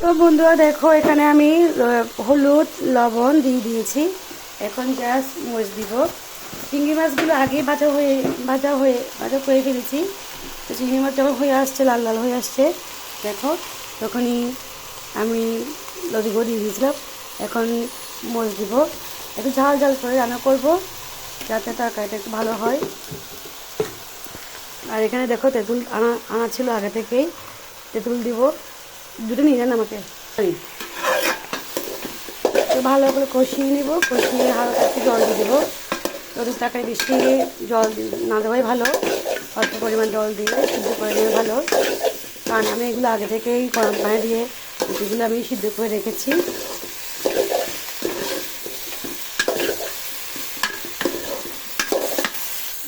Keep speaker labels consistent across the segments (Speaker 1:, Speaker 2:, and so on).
Speaker 1: তো বন্ধুরা দেখো, এখানে আমি হলুদ, লবণ দিয়ে দিয়েছি। এখন জাস্ট মরিচ দিব। চিংড়ি মাছগুলো আগেই ভাজা হয়ে ভাজা হয়ে, ভাজা করে ফেলেছি। তো চিংড়ি মাছ যখন হয়ে আসছে, লাল লাল হয়ে আসছে, দেখো, তখনই আমি লদিগো দিয়ে দিয়েছিলাম। এখন মরিচ দিব। একটু ঝাল ঝাল করে রান্না করব, যাতে তরকারিটা একটু ভালো হয়। আর এখানে দেখো, তেঁতুল আনা আনা ছিল আগে থেকেই। তেঁতুল দিব। দুটো নিয়ে যান আমাকে। ভালো করে কষিয়ে নিব, কষিয়ে হালকা একটু জল দিয়ে দেবো। রোদের টাকায় বেশি জল না দেওয়াই ভালো। অল্প পরিমাণ জল দিয়ে সিদ্ধ করে নেওয়া ভালো। কারণ আমি এগুলো আগে থেকেই গরম পানি দিয়ে এগুলো আমি সিদ্ধ করে রেখেছি।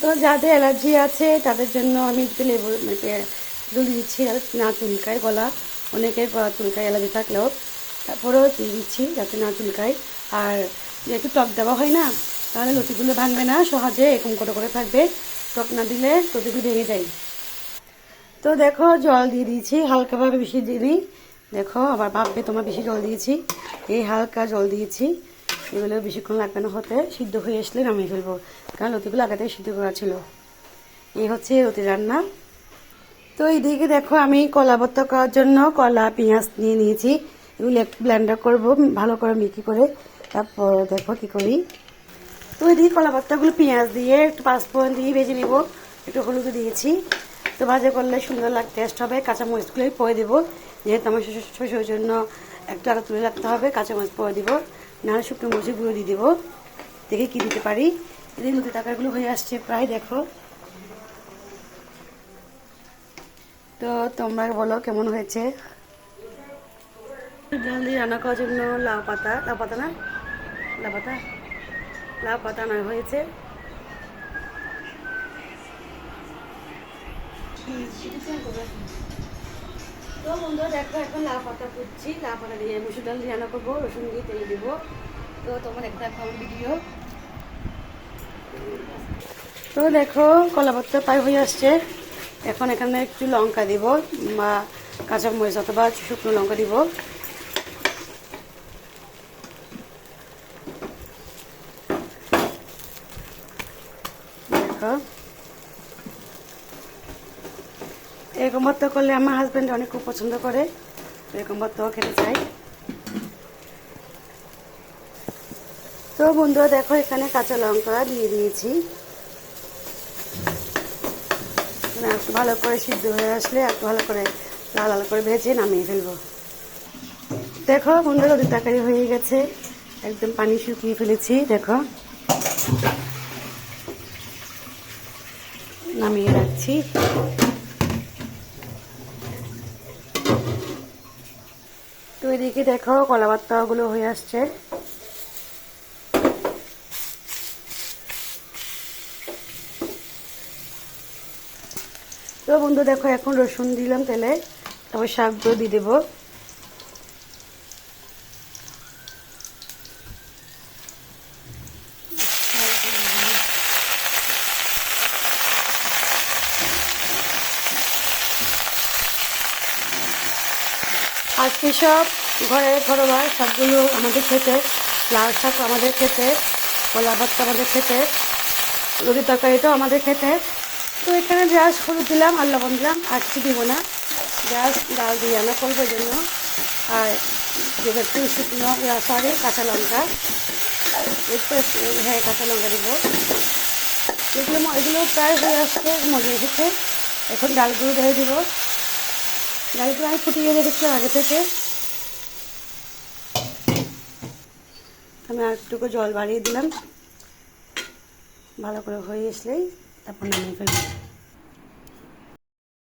Speaker 1: তো যাদের অ্যালার্জি আছে তাদের জন্য আমি একটু লেবু দিচ্ছি, না চুলকায় গলা। অনেকের চুলকায় অ্যালার্জি থাকলেও তারপরেও দিয়ে দিচ্ছি যাতে না চুলকায়। আর যেহেতু টক দেওয়া হয় না, তাহলে লতিগুলো ভাঙবে না, সহজে এরকম করে করে থাকবে। টক না দিলে লতিগুলো ভেঙে যায়। তো দেখো, জল দিয়ে দিয়েছি, হালকাভাবে বেশি দিই। দেখো, আবার ভাববে তোমার বেশি জল দিয়েছি। এই হালকা জল দিয়েছি। এগুলো বেশিক্ষণ লাগবে না হতে, সিদ্ধ হয়ে আসলে নামিয়ে ফেলব। কারণ লতিগুলো আগে থেকে সিদ্ধ করা ছিল। এই হচ্ছে রুটি রান্না। তো এইদিকে দেখো আমি কলা ভর্তা করার জন্য কলা, পেঁয়াজ নিয়ে নিয়েছি। এগুলো একটু ব্লেন্ডার করব, ভালো করে মিকি করে। তারপর দেখো কি করি। তো এদিকে কলা পাতাগুলো পেঁয়াজ দিয়ে একটু পাঁচফোড়ন দিয়ে ভেজে নিব। একটু হলুদ দিয়েছি। তো ভাজা করলে সুন্দর লাগ টেস্ট হবে। কাঁচা মরিচগুলোই পরে দেবো। যেহেতু আমার শ্বশুর, শ্বশুরের জন্য একটু আগে তুলে রাখতে হবে কাঁচা মরিচ পরে দিব। নাহলে শুকনো মরিচের গুঁড়ো দিয়ে দেবো। দেখে কি দিতে পারি। এদিকে টাকাগুলো হয়ে আসছে প্রায়, দেখো। তো তোমরা বলো কেমন হয়েছে? জলদি রান্না করার জন্য লাউ পাতা লাউ পাতা না? লাউ পাতা? লাউ পাতা না হয়েছে। তো বন্ধুরা দেখো এখন লাউ পাতা কুচ্ছি লাউ পাতা দিয়ে মুসুর ডাল দিয়ে রান্না করব রসুন দিয়ে তেল দিব। তো তোমার একটা দেখো আমার ভিডিও। তো দেখো কলা পাতা প্রায় হয়ে আসছে। এখন এখানে একটু লঙ্কা দিব, বা কাঁচা মরিচ অথবা শুকনো লঙ্কা দিব। এরকম ভর্তা করলে আমার হাজব্যান্ড অনেক খুব পছন্দ করে, এরকম ভর্তাও খেতে চাই। তো বন্ধুরা, দেখো এখানে কাঁচা লঙ্কা দিয়ে দিয়েছি। একটু ভালো করে সিদ্ধ হয়ে আসলে একটু ভালো করে লাল লাল করে ভেজে নামিয়ে ফেলব। দেখো বন্ধুরা, ওদের তরকারি হয়ে গেছে। একদম পানি শুকিয়ে ফেলেছি, দেখো। নামিয়ে রাখছি। তো এদিকে দেখো কলা গুলো হয়ে আসছে। তো বন্ধু, দেখো, এখন রসুন দিলাম তেলে। তারপর শাকগুলো দিয়ে দেবো। আজকে সব ঘরে ঘরোয়া সবগুলো আমাদের খেতে লাল শাক আমাদের খেতে কলা ভাতটা আমাদের খেতে, রুটি তরকারিটাও আমাদের খেতে। তো এখানে জাস্ট হলুদ দিলাম, আর লবণ দিলাম, আর কিছু দিব না। জাস্ট ডাল দিয়ে রান্না করব জন্য। আর দেবো একটু শুকনো সরি কাঁচা লঙ্কা। হ্যাঁ কাঁচা লঙ্কা দেবো। এগুলো এগুলো প্রায় হয়ে আসছে, মজে এসেছে। এখন ডালগুলো ঢেলে দেবো। ডালগুলো আমি ফুটিয়ে রেখেছিলাম আগে থেকে। আমি আর একটুকু জল বাড়িয়ে দিলাম। ভালো করে হয়ে আসলেই। তারপর নামিয়ে ফেলব